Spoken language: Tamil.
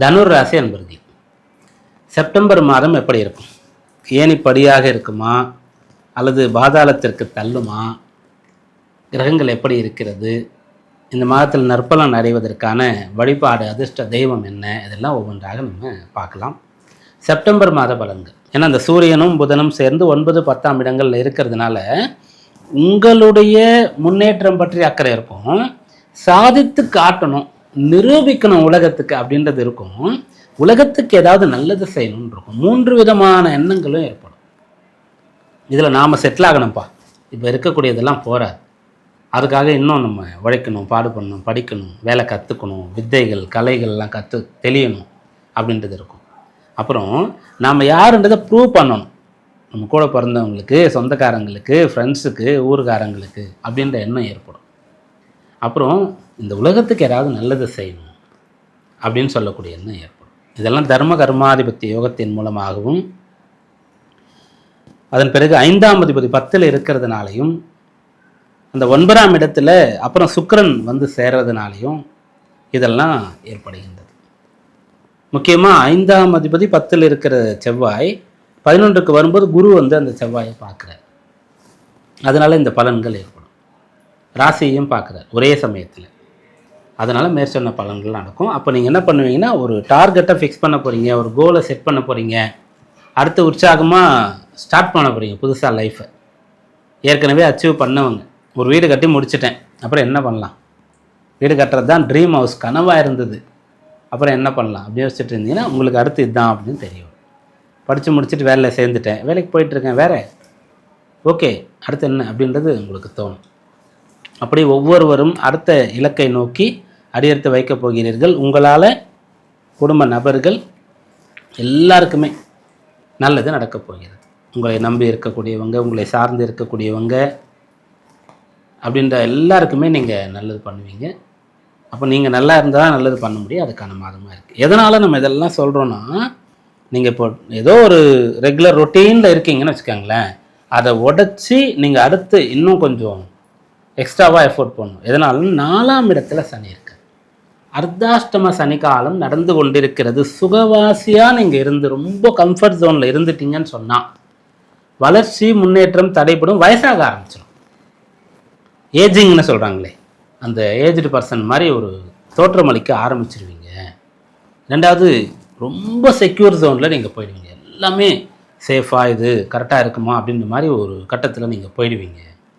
தனுர் ராசி அன்பர்கள் செப்டம்பர் மாதம் எப்படி இருக்கும்? ஏனிப்படியாக இருக்குமா? அல்லது பாதாளத்திற்கு தள்ளுமா? கிரகங்கள் எப்படி இருக்கிறது? இந்த மாதத்தில் நற்பலன் அடைவதற்கான வழிபாடு அதிர்ஷ்ட தெய்வம் என்ன? இதெல்லாம் ஒவ்வொன்றாக நம்ம பார்க்கலாம். செப்டம்பர் மாத பலன்கள். ஏன்னா அந்த சூரியனும் புதனும் சேர்ந்து ஒன்பது பத்தாம் இடங்களில் இருக்கிறதுனால உங்களுடைய முன்னேற்றம் பற்றி அக்கறை இருக்கும். சாதித்து காட்டணும். நிரூபிக்கணும் உலகத்துக்கு அப்படின்றது இருக்கும். உலகத்துக்கு ஏதாவது நல்லது செய்யணும்னு இருக்கும். மூன்று விதமான எண்ணங்களும் ஏற்படும். இதில் நாம் செட்டில் ஆகணும்ப்பா. இப்போ இருக்கக்கூடியதெல்லாம் போகாது அதுக்காக இன்னும் நம்ம உழைக்கணும் பாடுபடணும் படிக்கணும் வேலை கற்றுக்கணும் வித்தைகள் கலைகள்லாம் கற்று தெளியணும் அப்படின்றது இருக்கும். அப்புறம் நாம் யாருன்றதை ப்ரூவ் பண்ணணும். நம்ம கூட பிறந்தவங்களுக்கு சொந்தக்காரங்களுக்கு ஃப்ரெண்ட்ஸுக்கு ஊருக்காரங்களுக்கு அப்படின்ற எண்ணம் ஏற்படும். அப்புறம் இந்த உலகத்துக்கு யாராவது நல்லது செய்யணும் அப்படின்னு சொல்லக்கூடிய எண்ணம் ஏற்படும். இதெல்லாம் தர்ம கர்மாதிபத்திய யோகத்தின் மூலமாகவும் அதன் பிறகு ஐந்தாம் அதிபதி பத்தில் இருக்கிறதுனாலையும் அந்த ஒன்பதாம் இடத்துல அப்புறம் சுக்கரன் வந்து சேர்றதுனாலையும் இதெல்லாம் ஏற்படுகின்றது. முக்கியமாக ஐந்தாம் அதிபதி பத்தில் இருக்கிற செவ்வாய் பதினொன்றுக்கு வரும்போது குரு வந்து அந்த செவ்வாயை பார்க்குறார். அதனால் இந்த பலன்கள் ஏற்படும். ராசியையும் பார்க்குறார் ஒரே சமயத்தில். அதனால் மேற்சொன்ன பலன்கள் நடக்கும். அப்போ நீங்கள் என்ன பண்ணுவீங்கன்னா ஒரு டார்கெட்டை ஃபிக்ஸ் பண்ண போகிறீங்க ஒரு கோலை செட் பண்ண போகிறீங்க அடுத்து உற்சாகமாக ஸ்டார்ட் பண்ண போகிறீங்க புதுசாக லைஃப்பை ஏற்கனவே அச்சீவ் பண்ணவங்க. ஒரு வீடு கட்டி முடிச்சிட்டேன். அப்புறம் என்ன பண்ணலாம்? வீடு கட்டுறது தான் ட்ரீம் ஹவுஸ் கனவாக இருந்தது. அப்புறம் என்ன பண்ணலாம்? அப்படி யோசிச்சுட்டு இருந்தீங்கன்னா உங்களுக்கு அடுத்து இதுதான் அப்படின்னு தெரியும். படித்து முடிச்சுட்டு வேலையில் சேர்ந்துட்டேன். வேலைக்கு போயிட்டுருக்கேன் வேற. ஓகே அடுத்து என்ன அப்படின்றது உங்களுக்கு தோணும். அப்படி ஒவ்வொருவரும் அடுத்த இலக்கை நோக்கி அடியெடுத்து வைக்கப் போகிறீர்கள். உங்களால் குடும்ப நபர்கள் எல்லாருக்குமே நல்லது நடக்கப் போகிறது. உங்களை நம்பி இருக்கக்கூடியவங்க உங்களை சார்ந்து இருக்கக்கூடியவங்க அப்படின்ற எல்லாருக்குமே நீங்கள் நல்லது பண்ணுவீங்க. அப்போ நீங்கள் நல்லா இருந்தால் நல்லது பண்ண முடியும். அதுக்கான மாதமாக இருக்குது எதனால் நம்ம இதெல்லாம் சொல்கிறோன்னா நீங்கள் இப்போ ஏதோ ஒரு ரெகுலர் ரொட்டீனில் இருக்கீங்கன்னு வச்சுக்கோங்களேன். அதை உடச்சி நீங்கள் அடுத்து இன்னும் கொஞ்சம் எக்ஸ்ட்ராவாக எஃபோர்ட் பண்ணணும் எதனாலும் நாலாம் இடத்துல சனி இருக்கு அர்த்தாஷ்டம சனிக்காலம் நடந்து கொண்டிருக்கிறது. சுகவாசியாக நீங்கள் இருந்து ரொம்ப கம்ஃபர்ட் ஜோனில் இருந்துட்டீங்கன்னு சொன்னால் வளர்ச்சி முன்னேற்றம் தடைப்படும் வயசாக ஆரம்பிச்சிடும் ஏஜிங்னு சொல்கிறாங்களே அந்த ஏஜ்டு பர்சன் மாதிரி ஒரு தோற்றமளிக்க ஆரம்பிச்சிருவீங்க. ரெண்டாவது ரொம்ப செக்யூர் ஜோனில் நீங்கள் போயிடுவீங்க. எல்லாமே சேஃபாக இது கரெக்டாக இருக்குமா அப்படின்ற மாதிரி ஒரு கட்டத்தில் நீங்கள் போயிடுவீங்க.